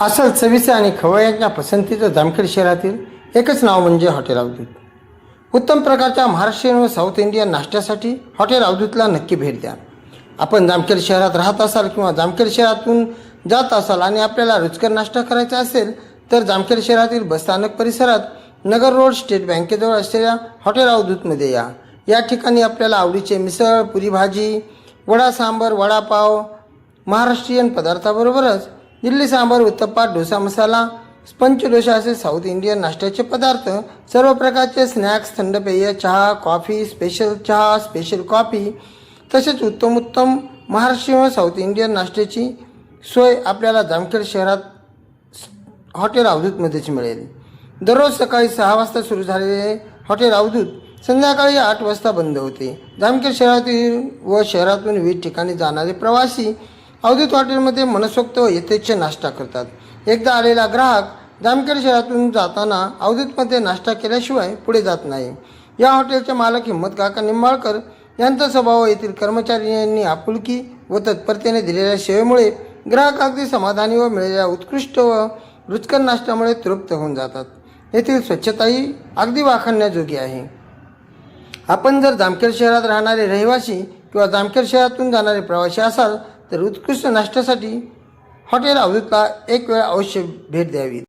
असल चविसे आणि खवय्यांच्या पसंतीचं जामखेड शहरातील एकच नाव म्हणजे हॉटेल अवधूत उत्तम प्रकारच्या महाराष्ट्रीयन व साऊथ इंडियन नाश्त्यासाठी हॉटेल अवधूतला नक्की भेट द्या. आपण जामखेड शहरात राहत असाल किंवा जामखेड शहरातून जात असाल आणि आपल्याला रुचकर नाश्ता करायचा असेल तर जामखेड शहरातील बसस्थानक परिसरात नगर रोड स्टेट बँकेजवळ असलेल्या हॉटेल अवधूतमध्ये या. या ठिकाणी आपल्याला आवडीचे मिसळ पुरी भाजी वडा सांबर वडापाव महाराष्ट्रीयन पदार्थाबरोबरच इडली सांबार उत्तप्पा डोसा मसाला स्पंच डोसा असे साऊथ इंडियन नाश्त्याचे पदार्थ. सर्व प्रकारचे स्नॅक्स थंड पेय चहा कॉफी स्पेशल चहा स्पेशल कॉफी. तसेच उत्तम उत्तम महाराष्ट्रीयन व साऊथ इंडियन नाश्त्याची सोय आपल्याला जामखेड शहरात हॉटेल अवधूतमध्येच मिळेल. दररोज सकाळी सहा वाजता सुरू झालेले हॉटेल अवधूत संध्याकाळी आठ वाजता बंद होते. जामखेड शहरातील व शहरातून विविध ठिकाणी जाणारे प्रवासी अवधूत हॉटेलमध्ये मनसोक्त व यथेच्छ नाश्ता करतात. एकदा आलेला ग्राहक जामखेड शहरातून जाताना अवधूतमध्ये नाश्ता केल्याशिवाय पुढे जात नाही. या हॉटेलचे मालक हिंमत काका निंबाळकर यांचा स्वभाव येथील कर्मचारी यांनी आपुलकी व तत्परतेने दिलेल्या सेवेमुळे ग्राहक अगदी समाधानी व मिळालेल्या उत्कृष्ट व रुचकर नाश्त्यामुळे तृप्त होऊन जातात. येथील स्वच्छताही अगदी वाखाणण्याजोगी आहे. आपण जर जामखेड शहरात राहणारे रहिवासी किंवा जामखेड शहरातून जाणारे प्रवासी असाल तर उत्कृष्ट नाश्त्यासाठी हॉटेल अवधूतला एक वेळ अवश्य भेट द्यावी.